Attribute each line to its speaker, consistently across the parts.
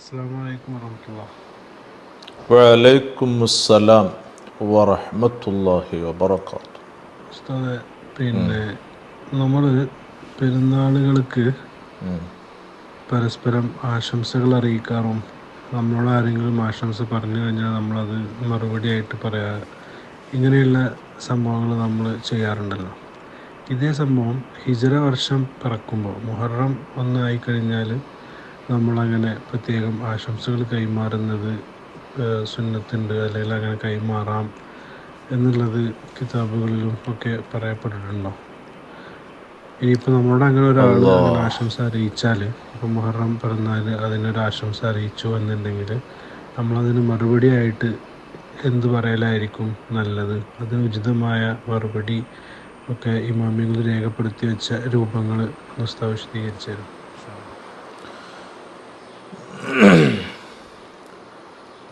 Speaker 1: അസ്സാം വലൈക്കും വറഹമത്തുള്ള.
Speaker 2: വലൈക്കും അസ്സലാം വറഹ്മത്തുള്ളാഹി വബറകാത്തു
Speaker 1: ഉസ്താദെ പിന്നെ നമ്മൾ പെരുന്നാളുകൾക്ക് പരസ്പരം ആശംസകൾ അറിയിക്കാറും നമ്മളോട് ആരെങ്കിലും ആശംസ പറഞ്ഞു കഴിഞ്ഞാൽ നമ്മളത് മറുപടിയായിട്ട് പറയാ. ഇങ്ങനെയുള്ള സംഭവങ്ങൾ നമ്മൾ ചെയ്യാറുണ്ടല്ലോ. ഇതേ സംഭവം ഹിജറ വർഷം പിറക്കുമ്പോൾ മുഹറം ഒന്നായി കഴിഞ്ഞാൽ നമ്മളങ്ങനെ പ്രത്യേകം ആശംസകൾ കൈമാറുന്നത് സുന്നത്തുണ്ട് അല്ലെങ്കിൽ അങ്ങനെ കൈമാറാം എന്നുള്ളത് കിതാബുകളിലും ഒക്കെ പറയപ്പെട്ടിട്ടുണ്ടോ? ഇനിയിപ്പോൾ നമ്മളോട് അങ്ങനെ ഒരാൾ ആശംസ അറിയിച്ചാൽ ഇപ്പം മുഹറം പിറന്നാൽ അതിനൊരു ആശംസ അറിയിച്ചു എന്നുണ്ടെങ്കിൽ നമ്മളതിന് മറുപടിയായിട്ട് എന്ത് പറയലായിരിക്കും നല്ലത്? അതിന് ഉചിതമായ മറുപടി ഒക്കെ ഇമാമികൾ രേഖപ്പെടുത്തി വെച്ച രൂപങ്ങൾ മുസ്താവ് വിശദീകരിച്ചു തരും.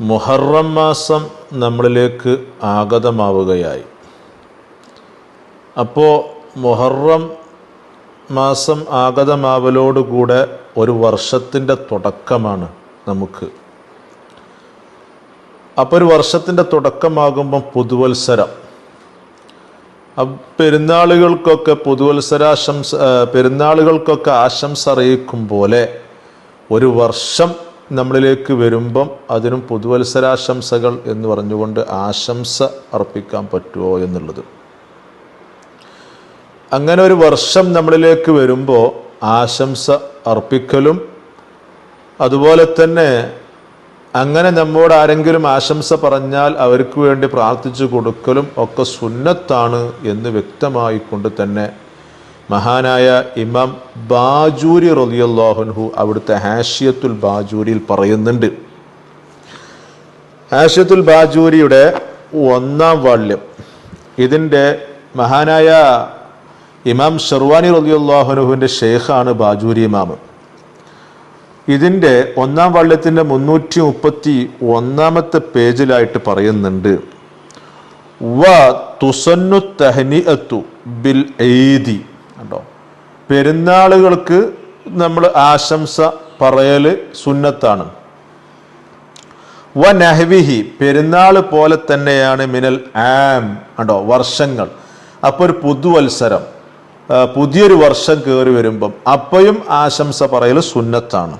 Speaker 2: മുഹറം മാസം നമ്മളിലേക്ക് ആഗതമാവുകയായി. അപ്പോൾ മുഹറം മാസം ആഗതമാവലോടുകൂടെ ഒരു വർഷത്തിന്റെ തുടക്കമാണ് നമുക്ക്. അപ്പോൾ ഒരു വർഷത്തിന്റെ തുടക്കമാകുമ്പം പുതുവത്സരം. പെരുന്നാളുകൾക്കൊക്കെ പുതുവത്സരാശംസ പെരുന്നാളുകൾക്കൊക്കെ ആശംസ അറിയിക്കും പോലെ ഒരു വർഷം നമ്മളിലേക്ക് വരുമ്പം അതിനും പുതുവത്സരാശംസകൾ എന്ന് പറഞ്ഞുകൊണ്ട് ആശംസ അർപ്പിക്കാൻ പറ്റുമോ എന്നുള്ളത്. അങ്ങനെ ഒരു വർഷം നമ്മളിലേക്ക് വരുമ്പോൾ ആശംസ അർപ്പിക്കലും അതുപോലെ തന്നെ അങ്ങനെ നമ്മോട് ആരെങ്കിലും ആശംസ പറഞ്ഞാൽ അവർക്ക് വേണ്ടി പ്രാർത്ഥിച്ചു കൊടുക്കലും ഒക്കെ സുന്നത്താണ് എന്ന് വ്യക്തമായിക്കൊണ്ട് തന്നെ മഹാനായ ഇമാം ബാജൂരി റലിയല്ലാഹുൻഹു അവിടുത്തെ ഹാഷ്യത്തുൽ ബാജൂരിയിൽ പറയുന്നുണ്ട്. ഹാഷ്യത്തുൽ ബാജൂരിയുടെ ഒന്നാം വാള്യം. ഇതിന്റെ മഹാനായ ഇമാം ഷെർവാനി റലിയുല്ലാഹുനുഹുവിന്റെ ഷെയ്ഖാണ് ബാജൂരി ഇമാം ഇതിന്റെ ഒന്നാം വള്ളത്തിന്റെ മുന്നൂറ്റി മുപ്പത്തി ഒന്നാമത്തെ പേജിലായിട്ട് പറയുന്നുണ്ട്. വ തുസന്നു തഹനി അത്തു ബിൽ ഈദി കണ്ടോ പെരുന്നാളുകൾക്ക് നമ്മൾ ആശംസ പറയൽ സുന്നത്താണ്. വ നഹ്വിഹി പെരുന്നാൾ പോലെ തന്നെയാണ് മിനൽ ആം കണ്ടോ? വർഷങ്ങൾ. അപ്പോൾ ഒരു പുതുവത്സരം. പുതിയൊരു വർഷം കയറി വരുമ്പം അപ്പോഴും ആശംസ പറയൽ സുന്നത്താണ്.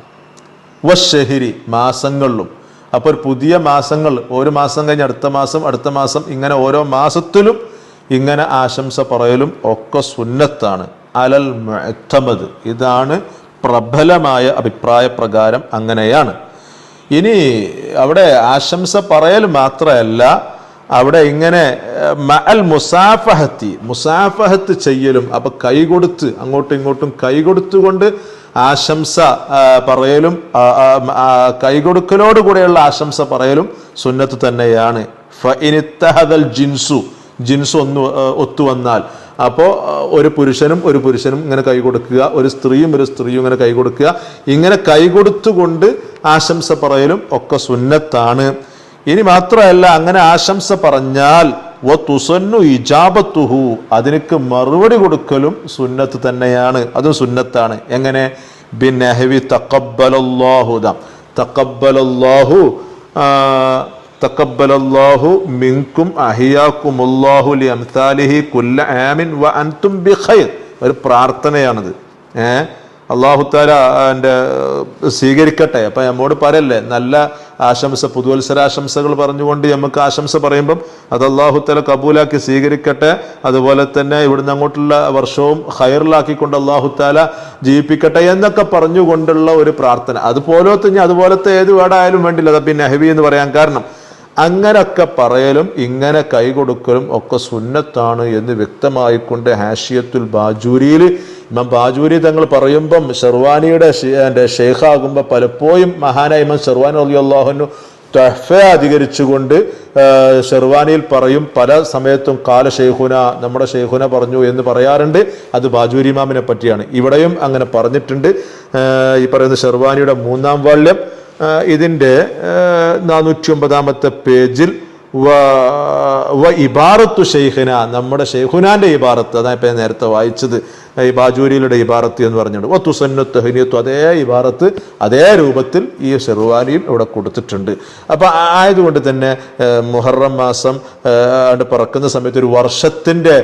Speaker 2: വ വഷഹിരി മാസങ്ങളിലും. അപ്പോൾ ഒരു പുതിയ മാസങ്ങൾ ഒരു മാസം കഴിഞ്ഞ് അടുത്ത മാസം അടുത്ത മാസം ഇങ്ങനെ ഓരോ മാസത്തിലും ഇങ്ങനെ ആശംസ പറയലും ഒക്കെ സുന്നത്താണ്. അലൽ മുഅത്തമദ്. ഇതാണ് പ്രബലമായ അഭിപ്രായ പ്രകാരം അങ്ങനെയാണ്. ഇനി അവിടെ ആശംസ പറയൽ മാത്രമല്ല അവിടെ ഇങ്ങനെ മഅൽ മുസാഫഹത്തി മുസാഫഹത്ത് ചെയ്യലും അപ്പൊ കൈകൊടുത്ത് അങ്ങോട്ടും ഇങ്ങോട്ടും കൈകൊടുത്തുകൊണ്ട് ആശംസ പറയലും കൈകൊടുക്കലോടുകൂടെയുള്ള ആശംസ പറയലും സുന്നത്ത് തന്നെയാണ്. ഫഇനിത്തഹദൽ ജിൻസു ജിൻസ് ഒന്ന് ഒത്തു ഒത്തുവന്നാൽ അപ്പോൾ ഒരു പുരുഷനും ഒരു പുരുഷനും ഇങ്ങനെ കൈ കൊടുക്കുക ഒരു സ്ത്രീയും ഒരു സ്ത്രീയും ഇങ്ങനെ കൈ കൊടുക്കുക. ഇങ്ങനെ കൈ കൊടുത്തുകൊണ്ട് ആശംസ പറയലും ഒക്കെ സുന്നത്താണ്. ഇനി മാത്രമല്ല അങ്ങനെ ആശംസ പറഞ്ഞാൽ വ തുസന്നു ഇജാബത്തുഹു അതിനക്ക് മറുപടി കൊടുക്കലും സുന്നത്ത് തന്നെയാണ്. അതും സുന്നത്താണ്. എങ്ങനെ? ബിൻ ബിന്നഹവി തക്കബലല്ലാഹുദ തക്കബലല്ലാഹു മിങ്കും മിൻകും അഹിയാക്കുമുല്ലാഹു ലി അംസാലിഹി കുല്ല ആമിൻ വ അൻതും ബി ഖൈർ ഒരു പ്രാർത്ഥനയാണിത്. ഏ? അള്ളാഹുത്താല എന്റെ സ്വീകരിക്കട്ടെ. അപ്പം നമ്മോട് പറയല്ലേ നല്ല ആശംസ പുതുവത്സരാശംസകൾ പറഞ്ഞുകൊണ്ട് നമുക്ക് ആശംസ പറയുമ്പം അത് അള്ളാഹുത്താല കബൂലാക്കി സ്വീകരിക്കട്ടെ. അതുപോലെ തന്നെ ഇവിടുന്ന് അങ്ങോട്ടുള്ള വർഷവും ഹയറിലാക്കിക്കൊണ്ട് അള്ളാഹുത്താല ജീവിപ്പിക്കട്ടെ എന്നൊക്കെ പറഞ്ഞുകൊണ്ടുള്ള ഒരു പ്രാർത്ഥന. അതുപോലത്തെ അതുപോലത്തെ ഏത് വേടായാലും വേണ്ടില്ല. അത് പിന്നെ ഹെവി എന്ന് പറയാൻ കാരണം. അങ്ങനൊക്കെ പറയലും ഇങ്ങനെ കൈകൊടുക്കലും ഒക്കെ സുന്നത്താണ് എന്ന് വ്യക്തമായിക്കൊണ്ട് ഹാഷിയത്തുൽ ബാജൂരിയിൽ ഇമാം ബാജൂരി തങ്ങൾ പറയുമ്പം ഷെർവാനിയുടെ എന്റെ പലപ്പോഴും മഹാനായ ഇമാം ഷെർവാനി അലി അള്ളാഹുനു തഹ്ഫ അധികരിച്ചുകൊണ്ട് ഷെർവാനിയിൽ പറയും പല സമയത്തും കാല ഷെയ്ഖുന നമ്മുടെ ഷെയ്ഖുന പറഞ്ഞു എന്ന് പറയാറുണ്ട്. അത് ബാജൂരി ഇമാമിനെ പറ്റിയാണ്. ഇവിടെയും അങ്ങനെ പറഞ്ഞിട്ടുണ്ട്. ഈ പറയുന്ന ഷെർവാനിയുടെ മൂന്നാം വാള്യം ഇതിന്റെ നാനൂറ്റി ഒമ്പതാമത്തെ പേജിൽ വ ഇബാറത്തു ഷെയ്ഖുന നമ്മുടെ ഷെയ്ഖുനാന്റെ ഇബാറത്ത്. അതാണ് ഇപ്പം നേരത്തെ വായിച്ചത്. ഈ ബാജൂരിയിലുടെ ഇബാറത്ത് എന്ന് പറഞ്ഞിട്ടുണ്ട് ഒത്തു സന്നത്ത് ഹനിയത്തു അതേ ഇബാറത്ത് അതേ രൂപത്തിൽ ഈ ഷെർവാനിയും ഇവിടെ കൊടുത്തിട്ടുണ്ട്. അപ്പോൾ ആയതുകൊണ്ട് തന്നെ മുഹറം മാസം പിറക്കുന്ന സമയത്ത് ഒരു വർഷത്തിന്റെ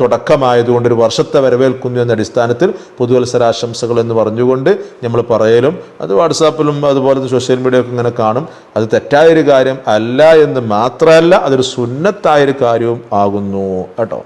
Speaker 2: തുടക്കമായതുകൊണ്ട് ഒരു വർഷത്തെ വരവേൽക്കുന്നു എന്ന അടിസ്ഥാനത്തിൽ പുതുവത്സരാശംസകൾ എന്ന് പറഞ്ഞുകൊണ്ട് നമ്മൾ പറയലും അത് വാട്സാപ്പിലും അതുപോലെ സോഷ്യൽ മീഡിയ ഒക്കെ ഇങ്ങനെ കാണും. അത് തെറ്റായൊരു കാര്യം അല്ല എന്ന് മാത്രമല്ല അതൊരു സുന്നത്തായൊരു കാര്യവും ആകുന്നു. കേട്ടോ.